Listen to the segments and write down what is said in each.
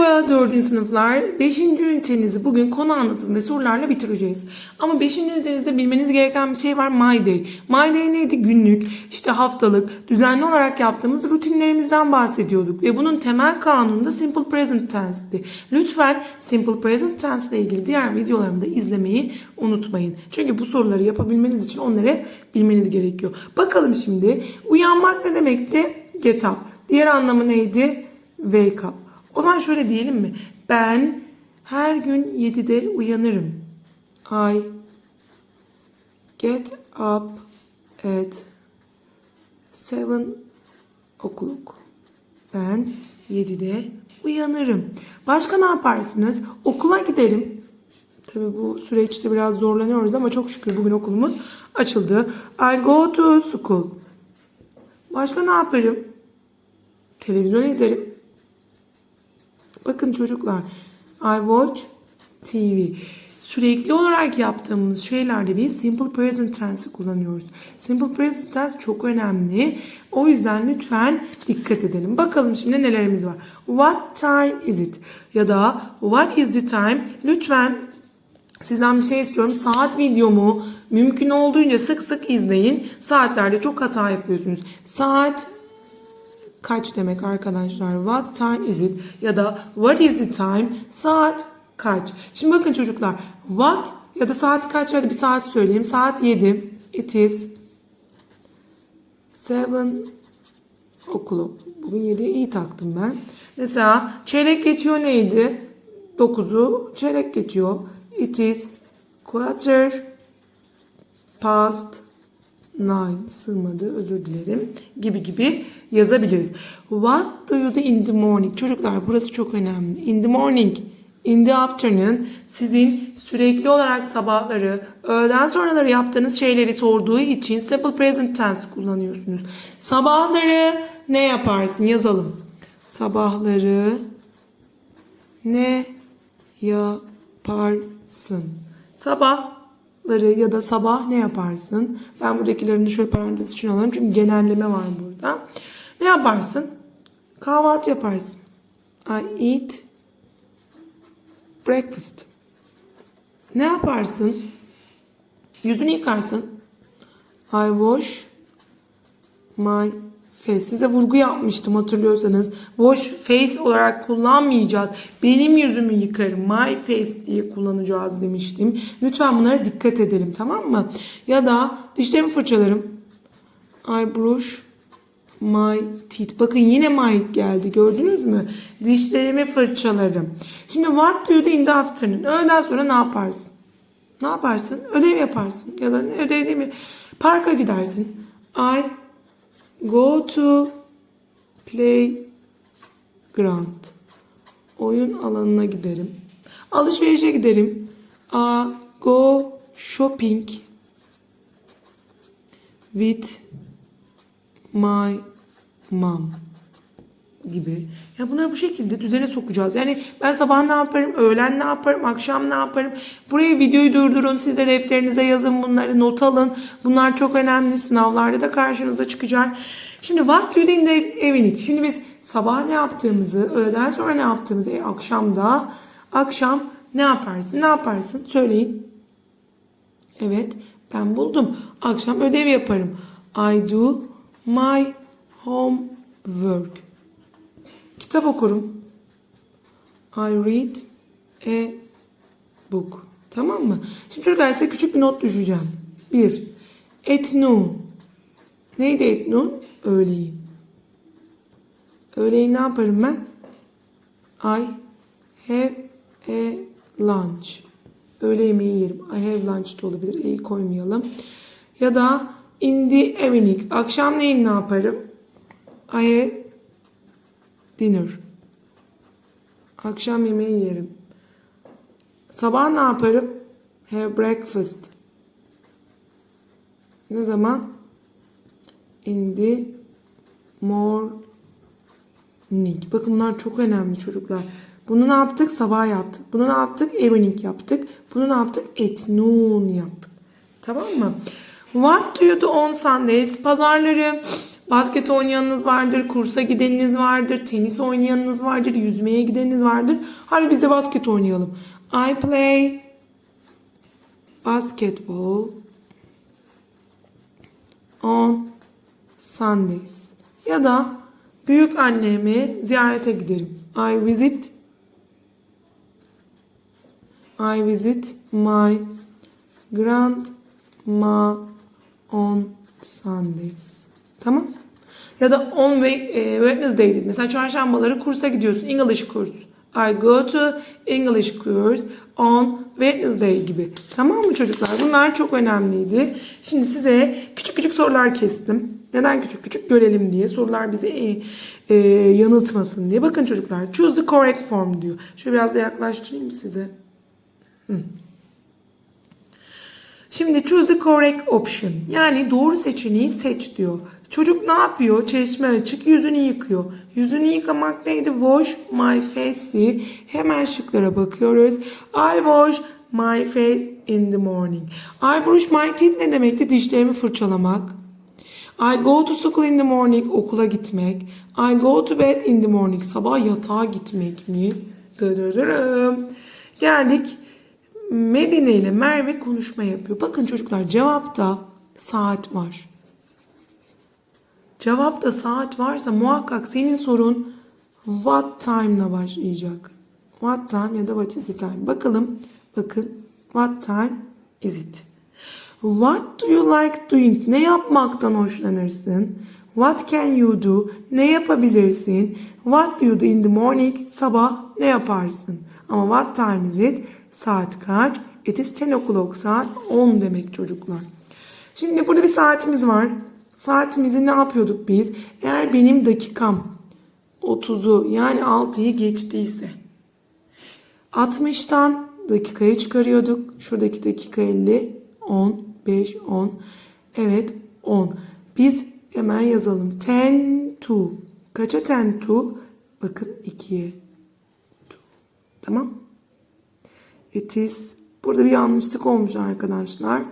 Merhaba 4. sınıflar. 5. ünitenizi bugün konu anlatım ve sorularla bitireceğiz. Ama 5. ünitenizde bilmeniz gereken bir şey var My Day. My Day neydi? Günlük, işte haftalık, düzenli olarak yaptığımız rutinlerimizden bahsediyorduk. Ve bunun temel kanunu da Simple Present Tense'ti. Lütfen Simple Present Tense ile ilgili diğer videolarımı da izlemeyi unutmayın. Çünkü bu soruları yapabilmeniz için onları bilmeniz gerekiyor. Bakalım şimdi uyanmak ne demekti? Get up. Diğer anlamı neydi? Wake up. O zaman şöyle diyelim mi? Ben her gün 7'de uyanırım. I get up at 7 o'clock. Ben 7'de uyanırım. Başka ne yaparsınız? Okula giderim. Tabii bu süreçte biraz zorlanıyoruz ama çok şükür bugün okulumuz açıldı. I go to school. Başka ne yaparım? Televizyon izlerim. Bakın çocuklar. I watch TV. Sürekli olarak yaptığımız şeylerde biz simple present tense kullanıyoruz. Simple present tense çok önemli. O yüzden lütfen dikkat edelim. Bakalım şimdi nelerimiz var. What time is it? Ya da what is the time? Lütfen Sizden bir şey istiyorum. Saat videomu mümkün olduğunca sık sık izleyin. Saatlerde çok hata yapıyorsunuz. Saat kaç demek arkadaşlar? What time is it? Ya da what is the time? Saat kaç? Şimdi bakın çocuklar. What ya da saat kaç? Hadi bir saat söyleyeyim. Saat 7. It is 7 o'clock. Bugün 7'ye iyi taktım ben. Mesela çeyrek geçiyor neydi? 9'u çeyrek geçiyor. It is quarter past nine. Sığmadı özür dilerim. Gibi gibi yazabiliriz. What do you do in the morning? Çocuklar burası çok önemli. In the morning. In the afternoon sizin sürekli olarak sabahları, öğleden sonraları yaptığınız şeyleri sorduğu için simple present tense kullanıyorsunuz. Sabahları ne yaparsın? Yazalım. Sabahları ne yaparsın? Sabahları ya da sabah ne yaparsın? Ben buradakilerini şöyle parantez için alalım çünkü genelleme var burada. Yaparsın? Kahvaltı yaparsın. I eat breakfast. Ne yaparsın? Yüzünü yıkarsın. I wash my face. Size vurgu yapmıştım hatırlıyorsanız. Wash face olarak kullanmayacağız. Benim yüzümü yıkarım. My face diye kullanacağız demiştim. Lütfen bunlara dikkat edelim tamam mı? Ya da dişlerimi fırçalarım. I brush my teeth. Bakın yine my geldi gördünüz mü? Dişlerimi fırçalarım. Şimdi what do you do in the afternoon? Öğleden sonra ne yaparsın? Ne yaparsın? Ödev yaparsın. Ya da ne ödev değil mi? Parka gidersin. I go to playground. Oyun alanına giderim. Alışverişe giderim. I go shopping with my mom gibi. Ya bunları bu şekilde düzene sokacağız. Yani ben sabah ne yaparım, öğlen ne yaparım, akşam ne yaparım. Buraya videoyu durdurun, siz de defterinize yazın bunları, not alın. Bunlar çok önemli. Sınavlarda da karşınıza çıkacak. Şimdi what do in the? Şimdi biz sabah ne yaptığımızı, öğleden sonra ne yaptığımızı, e, akşamda, akşam ne yaparsın, ne yaparsın? Söyleyin. Evet, ben buldum. Akşam ödev yaparım. I do my homework. Kitap okurum. I read a book. Tamam mı? Şimdi çocuklar size küçük bir not düşeceğim. Bir. At noon. Neydi at noon? Öğleyin. Öğleyin ne yaparım ben? I have a lunch. Öğle yemeği yerim. I have lunch da olabilir. E'yi koymayalım. Ya da in the evening. Akşam neyin ne yaparım? I have dinner. Akşam yemeği yerim. Sabah ne yaparım? Have breakfast. Ne zaman? In the morning. Bakın bunlar çok önemli çocuklar. Bunu ne yaptık? Sabah yaptık. Bunu ne yaptık? Evening yaptık. Bunu ne yaptık? At noon yaptık. Tamam mı? What do you do on Sundays? Pazarları Basket oynayanınız vardır, kursa gideniniz vardır, tenis oynayanınız vardır, yüzmeye gideniniz vardır. Hadi biz de basket oynayalım. I play basketball on Sundays. Ya da büyük annemi ziyarete giderim. I visit I visit my grandma on Sundays. Tamam? Ya da on ve- e. Mesela çarşambaları kursa gidiyorsun. English kurs. I go to English course on Wednesday gibi. Tamam mı çocuklar? Bunlar çok önemliydi. Şimdi size küçük küçük sorular kestim. Neden küçük küçük görelim diye. Sorular bizi e, e, yanıltmasın diye. Bakın çocuklar. Choose the correct form diyor. Şöyle biraz da yaklaştırayım size? Şimdi choose the correct option. Yani doğru seçeneği seç diyor. Çocuk ne yapıyor? Çeşme açık yüzünü yıkıyor. Yüzünü yıkamak neydi? Wash my face diye. Hemen şıklara bakıyoruz. I wash my face in the morning. I brush my teeth ne demekti? Dişlerimi fırçalamak. I go to school in the morning okula gitmek. I go to bed in the morning sabah yatağa gitmek mi? Dırırırım. Geldik. Medine ile Merve konuşma yapıyor. Bakın çocuklar cevapta saat var. Cevapta saat varsa muhakkak senin sorun what time ile başlayacak. What time ya da what is the time. Bakalım. Bakın. What time is it? What do you like doing? Ne yapmaktan hoşlanırsın? What can you do? Ne yapabilirsin? What do you do in the morning? Sabah ne yaparsın? Ama what time is it? Saat kaç? It is 10 o'clock. Saat 10 demek çocuklar. Şimdi burada bir saatimiz var. Saatimizi ne yapıyorduk biz? Eğer benim dakikam 30'u yani 6'yı geçtiyse 60'tan dakikayı çıkarıyorduk. Şuradaki dakika 50, 10, 5, 10. Evet 10. Biz hemen yazalım. 10 to. Kaça 10 to? Bakın 2'ye. to. Tamam. It is. Burada bir yanlışlık olmuş arkadaşlar.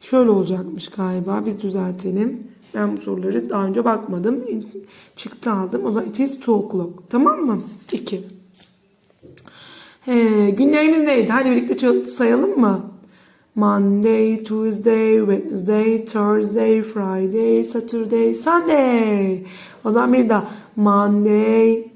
Şöyle olacakmış galiba. Biz düzeltelim. Ben bu soruları daha önce bakmadım. Çıktı aldım. O zaman it is 2 o'clock. Tamam mı? 2. He, günlerimiz neydi? Hadi birlikte sayalım mı? Monday, Tuesday, Wednesday, Thursday, Friday, Saturday, Sunday. O zaman bir daha. Monday,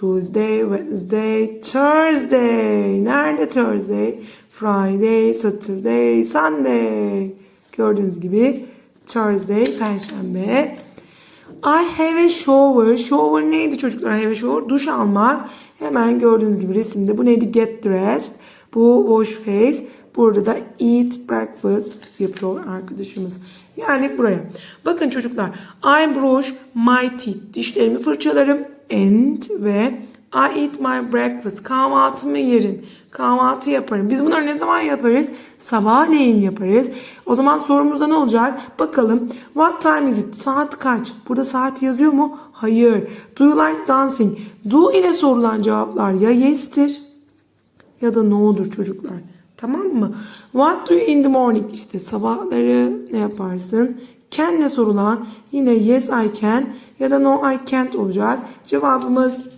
Tuesday, Wednesday, Thursday. Nerede Thursday? Friday, Saturday, Sunday. Gördüğünüz gibi Thursday, Perşembe. I have a shower. Shower neydi çocuklar? I have a shower. Duş almak. Hemen gördüğünüz gibi resimde. Bu neydi? Get dressed. Bu wash face. Burada da eat breakfast yapıyor arkadaşımız. Yani buraya. Bakın çocuklar. I brush my teeth. Dişlerimi fırçalarım. And ve I eat my breakfast. Kahvaltımı yerim. Kahvaltı yaparım. Biz bunları ne zaman yaparız? Sabahleyin yaparız. O zaman sorumuzda ne olacak? Bakalım. What time is it? Saat kaç? Burada saat yazıyor mu? Hayır. Do you like dancing? Do ile sorulan cevaplar ya yes'tir ya da no'dur çocuklar. Tamam mı? What do you in the morning? İşte sabahları ne yaparsın? Can'le sorulan yine yes I can ya da no I can't olacak. Cevabımız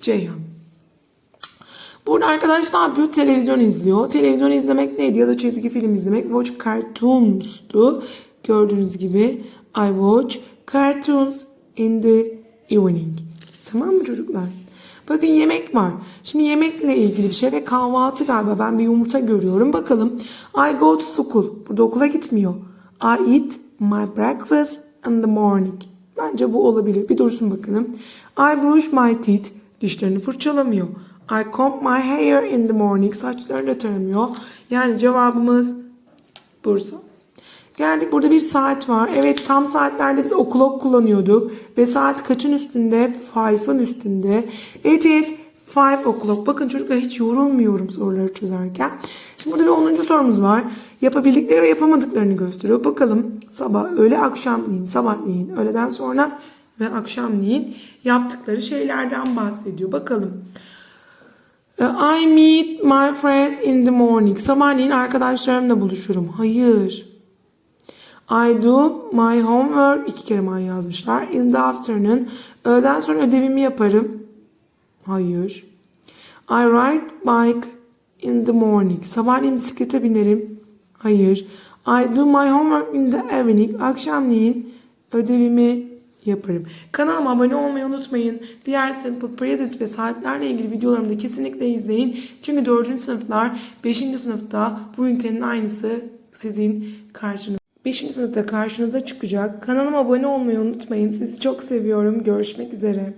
Ceyhan. Burada arkadaş ne yapıyor? Televizyon izliyor. Televizyon izlemek neydi? Ya da çizgi film izlemek. Watch cartoons'tu. Gördüğünüz gibi I watch cartoons in the evening. Tamam mı çocuklar? Bakın yemek var. Şimdi yemekle ilgili bir şey ve kahvaltı galiba. Ben bir yumurta görüyorum. Bakalım. I go to school. Burada okula gitmiyor. I eat my breakfast in the morning. Bence bu olabilir. Bir dursun bakalım. I brush my teeth. Dişlerini fırçalamıyor. I comb my hair in the morning. Saçlarını taramıyor. Yani cevabımız Bursa. Geldik burada bir saat var. Evet tam saatlerde biz o'clock kullanıyorduk. Ve saat kaçın üstünde? Five'ın üstünde. It is five o'clock. Bakın çocuklar hiç yorulmuyorum soruları çözerken. Şimdi burada bir 10. sorumuz var. Yapabildikleri ve yapamadıklarını gösteriyor. Bakalım sabah, öğle, akşamleyin, sabahleyin, öğleden sonra ve akşamleyin yaptıkları şeylerden bahsediyor. Bakalım. I meet my friends in the morning. Sabahleyin arkadaşlarımla buluşurum. Hayır. I do my homework. iki kere my yazmışlar. In the afternoon. Öğleden sonra ödevimi yaparım. Hayır. I ride bike in the morning. Sabahleyin bisiklete binerim. Hayır. I do my homework in the evening. Akşamleyin ödevimi yaparım. Kanalıma abone olmayı unutmayın. Diğer simple present ve saatlerle ilgili videolarımı da kesinlikle izleyin. Çünkü 4. sınıflar 5. sınıfta bu ünitenin aynısı sizin karşınızda. 5. sınıfta karşınıza çıkacak. Kanalıma abone olmayı unutmayın. Sizi çok seviyorum. Görüşmek üzere.